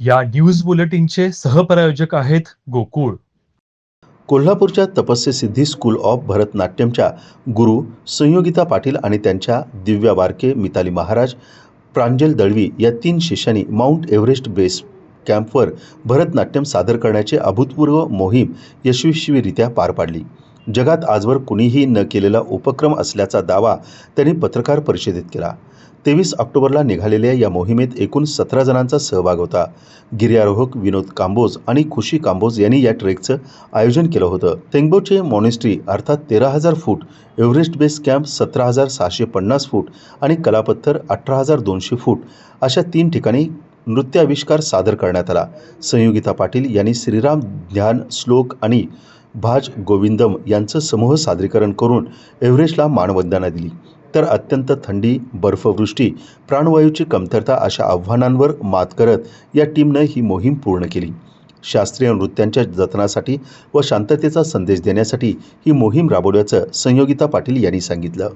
या न्यूज बुलेटिनचे सहप्रायोजक आहेत गोकुळ. कोल्हापूरच्या तपस्या सिद्धी स्कूल ऑफ भरतनाट्यमच्या गुरु संयोगिता पाटील आणि त्यांच्या दिव्या बारके मिताली महाराज प्रांजल दळवी या तीन शिष्यांनी माउंट एव्हरेस्ट बेस कॅम्पवर भरतनाट्यम सादर करण्याची अभूतपूर्व मोहीम यशस्वीरित्या पार पाडली. जगात आजवर कुणीही न केलेला उपक्रम असल्याचा दावा त्यांनी पत्रकार परिषदेत केला. तेवीस ऑक्टोबरला निघालेल्या या मोहिमेत एकूण सतरा जणांचा सहभाग होता. गिर्यारोहक विनोद कांबोज आणि खुशी कांबोज यांनी या ट्रेकचं आयोजन केलं होतं. तेंगबोचे मॉनेस्ट्री अर्थात तेरा हजार फूट एव्हरेस्ट बेस कॅम्प सतरा हजार सहाशे पन्नास फूट आणि कलापत्थर अठरा हजार दोनशे फूट अशा तीन ठिकाणी नृत्याविष्कार सादर करण्यात आला. संयोगिता पाटील यांनी श्रीराम ध्यान श्लोक आणि भाज गोविंदम यांचं समूह सादरीकरण करून एव्हरेस्टला मानवंदना दिली. तर अत्यंत थंडी बर्फवृष्टी प्राणवायूची कमतरता अशा आव्हानांवर मात करत या टीमनं ही मोहीम पूर्ण केली. शास्त्रीय नृत्यांच्या जतनासाठी व शांततेचा संदेश देण्यासाठी ही मोहीम राबवल्याचं संयोगिता पाटील यांनी सांगितलं.